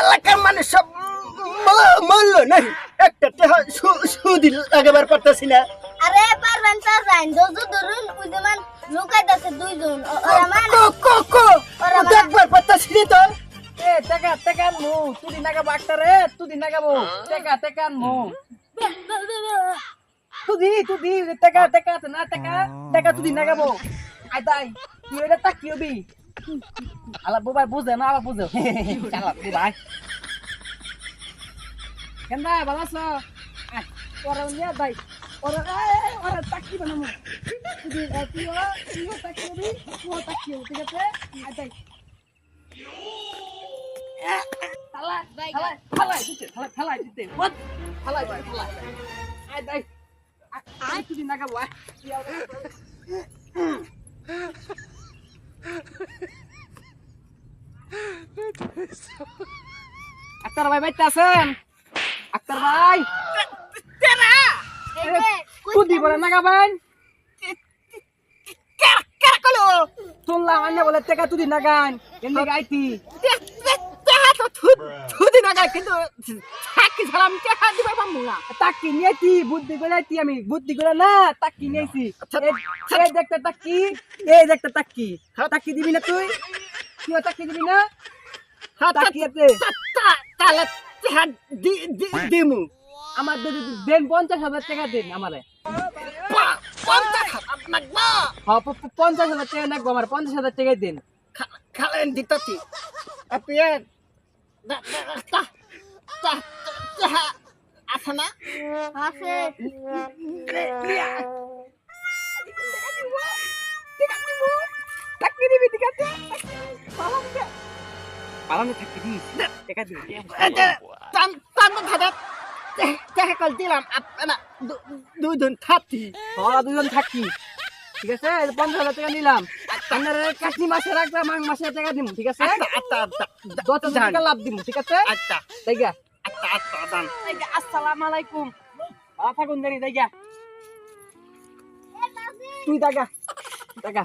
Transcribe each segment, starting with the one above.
এলাকার মানুষ সব ম- মরল নাই একটা টেহা সুদি লাগাবার পারতাছি না। আরে পারবেন পারবেন দুজন ধরুন ওই যেমন লুকাইতেছে দুইজন। ওরা মানে কো কো কো ওরা মানে- দেখবার পারতাছি না তো। এ টেকা টেকা আনমু। তুই নাগাবো আক্তারে তুই নাগাবো টেকা টেকা আনমু। তুই তুই টেকা টেকা না টেকা টেকা তুই নাগাবো আই তাই তুই এটা তা কি হবি আলা বুবাই বুঝে না আবার বুঝে চালা বুবাই কেন ভালো আছো ওরা নিয়ে যাই ওরা ওরা তাকি বানাবো তুই তুইও তুইও তাকি হবি তুইও তাকি হবি ঠিক আছে আয় তাই Halai, halai, halai দিতে, halai, halai দিতে. What? Halai, halai, halai. Ay, ay. Ay, তুই নাগাবো, আয়। আক্তার ভাই বাইতে আছেন? আক্তার ভাই! যে, তুই না শুনলাম আন্না বলে টেকা এমনি গাইতি। দিবার পামু না। তাকি নিয়েছি বুদ্ধি করে আমি। বুদ্ধি করে না তাকি নিয়েছি। এই- এই দেখতে তাকি এই দেখতে তাকি। তাকি দিবি না তুই? তুই তাকি দিবি না? হ্যাঁ তাহলে দি- দিমু। আমার যদি দেন পঞ্চাশ হাজার টাকা দেন আমারে। পঞ্চাশ হাজার হ্যাঁ পঞ্চাশ হাজার টাকা লাগবো আমার পঞ্চাশ হাজার টাকাই দেন। খা- খালেন দিতাছি। আপনি টেহা আছে না? আছে। তাকি দিবি ঠিক আছে পালামে থাকি দিস টাকা টান ধারে টেহা কল দিলাম আপনার দুই দিন থাকি তোরা দুজন থাকি ঠিক আছে? পঞ্চাশ হাজার টাকা নিলাম। আপনার কাশি মাসে রাখলাম মাঘ মাসে টাকা দিব ঠিক আছে? আচ্ছা আচ্ছা আচ্ছা দশ হাজার টাকা লাভ দিব ঠিক আছে? আচ্ছা। দেখা। আচ্ছা আচ্ছা দান আসসালামু আলাইকুম। ভালো থাকুন জানি দেখা। তুই দেখা দেখা।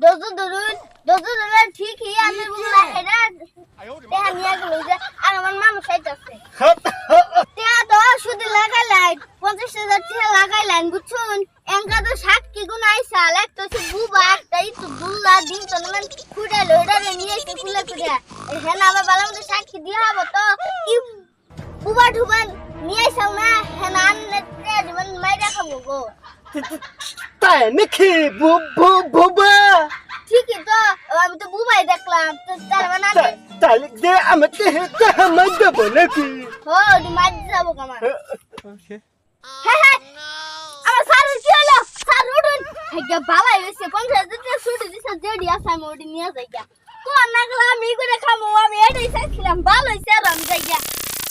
দুজন ধরুন দুজন ধরুন ঠিকই আমি বললাম হেরা তেহা নিয়ে গেল যে আর আমার মামা সাইড আছে তেহা তো শুধু লাগাইলাই পঞ্চাশ হাজার টাকা লাগাইলেন বুঝছুন? এঙ্কা তো সাক্ষী গুণ আইসাল এক তো সে বুবা একটাই তো দুল্লা দিন তো মানে খুঁড়ে লোডারে নিয়ে এসে খুলে খুঁড়ে হ্যাঁ না আবার বালা মতো সাক্ষী দিয়া হব তো। কি বুবা ঢুবান নিয়ে আইসাও না হ্যাঁ না আনলে জীবন মাইরা খাব গো। বু- বু- বুবা ঠিকই তো আমি তো বুবাই দেখলাম তো তার মানে তা- তাহলে যে আমার দেহে দেহে মার দেবো নাকি? ও দি মার যাব কামা। হ্যাঁ হ্যাঁ আমার স্যারের কি হলো স্যার উঠুন। হেগে বালাই হইছে পঞ্চাশ দিতে ছুটি দিছে জেডি আছে আমি ওটি নিয়ে যাই গা কোন না গেলাম আমি করে খামো আমি এটাই চাইছিলাম ভালো হইছে আর আমি যাই গা